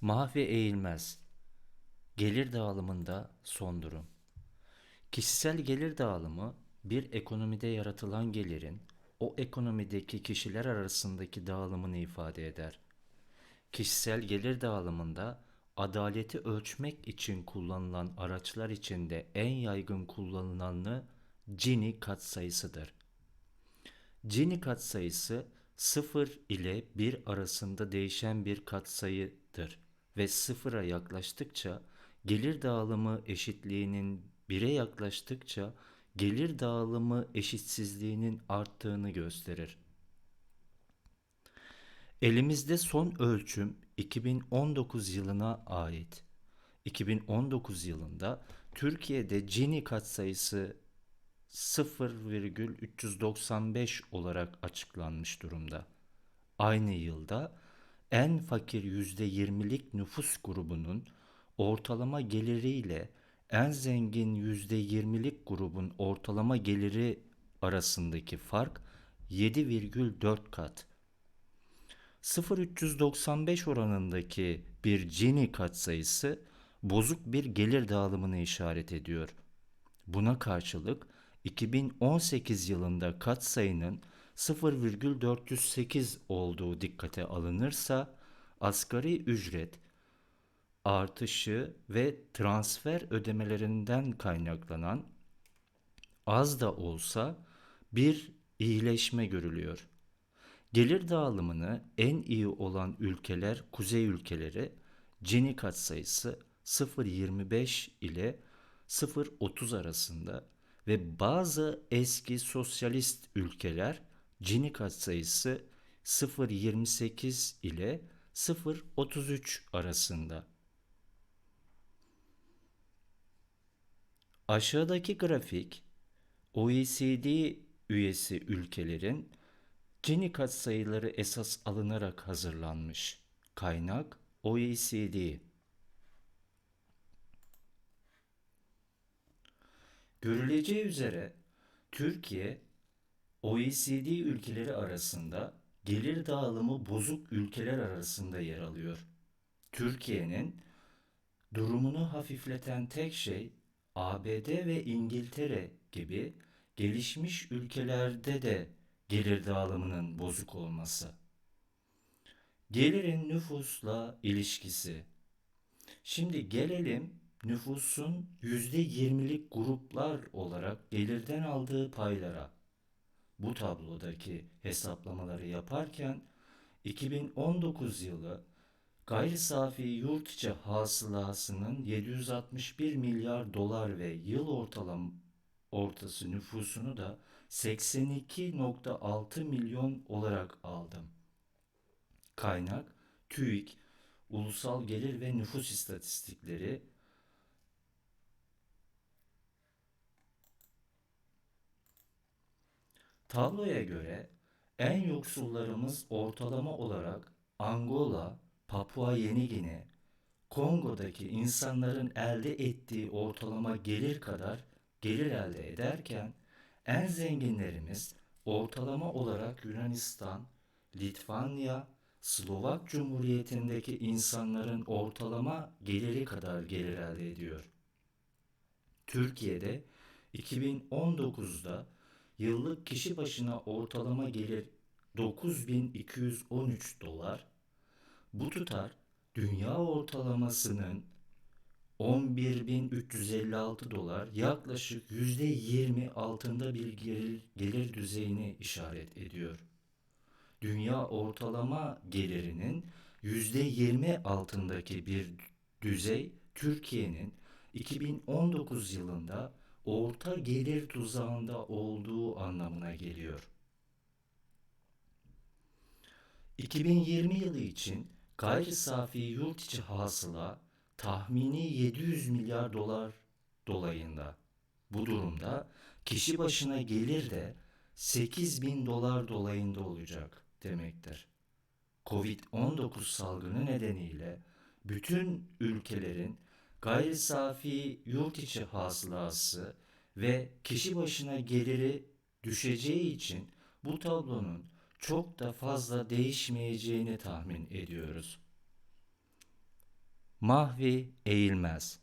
Mahve eğilmez. Gelir dağılımında son durum. Kişisel gelir dağılımı bir ekonomide yaratılan gelirin o ekonomideki kişiler arasındaki dağılımını ifade eder. Kişisel gelir dağılımında adaleti ölçmek için kullanılan araçlar içinde en yaygın kullanılanı Gini katsayısıdır. Gini katsayısı 0 ile 1 arasında değişen bir katsayıdır ve sıfıra yaklaştıkça gelir dağılımı eşitliğinin 1'e yaklaştıkça gelir dağılımı eşitsizliğinin arttığını gösterir. Elimizde son ölçüm 2019 yılına ait. 2019 yılında Türkiye'de Gini katsayısı 0,395 olarak açıklanmış durumda. Aynı yılda en fakir %20'lik nüfus grubunun ortalama geliriyle en zengin %20'lik grubun ortalama geliri arasındaki fark 7,4 kat. 0,395 oranındaki bir Gini katsayısı bozuk bir gelir dağılımını işaret ediyor. Buna karşılık 2018 yılında katsayının 0,408 olduğu dikkate alınırsa asgari ücret artışı ve transfer ödemelerinden kaynaklanan az da olsa bir iyileşme görülüyor. Gelir dağılımını en iyi olan ülkeler kuzey ülkeleri Gini katsayısı 0.25 ile 0.30 arasında ve bazı eski sosyalist ülkeler Gini katsayısı 0.28 ile 0.33 arasında. Aşağıdaki grafik OECD üyesi ülkelerin Gini katsayıları esas alınarak hazırlanmış. Kaynak OECD. Görüleceği üzere Türkiye OECD ülkeleri arasında gelir dağılımı bozuk ülkeler arasında yer alıyor. Türkiye'nin durumunu hafifleten tek şey ABD ve İngiltere gibi gelişmiş ülkelerde de gelir dağılımının bozuk olması. Gelirin nüfusla ilişkisi. Şimdi gelelim nüfusun %20'lik gruplar olarak gelirden aldığı paylara. Bu tablodaki hesaplamaları yaparken 2019 yılı gayri safi yurt içi hasılasının 761 milyar dolar ve yıl ortalama ortası nüfusunu da 82.6 milyon olarak aldım. Kaynak TÜİK Ulusal Gelir ve Nüfus İstatistikleri Tabloya göre en yoksullarımız ortalama olarak Angola, Papua Yeni Gine, Kongo'daki insanların elde ettiği ortalama gelir kadar gelir elde ederken en zenginlerimiz ortalama olarak Yunanistan, Litvanya, Slovak Cumhuriyeti'ndeki insanların ortalama geliri kadar gelir elde ediyor. Türkiye'de 2019'da yıllık kişi başına ortalama gelir 9213 dolar. Bu tutar dünya ortalamasının 11.356 dolar yaklaşık %20 altında bir gelir, gelir düzeyini işaret ediyor. Dünya ortalama gelirinin %20 altındaki bir düzey Türkiye'nin 2019 yılında orta gelir tuzağında olduğu anlamına geliyor. 2020 yılı için gayri safi yurt içi hasıla tahmini 700 milyar dolar dolayında. Bu durumda kişi başına gelir de 8 bin dolar dolayında olacak demektir. Covid-19 salgını nedeniyle bütün ülkelerin gayri safi yurt içi hasılası ve kişi başına geliri düşeceği için bu tablonun çok da fazla değişmeyeceğini tahmin ediyoruz. Mahvi Eğilmez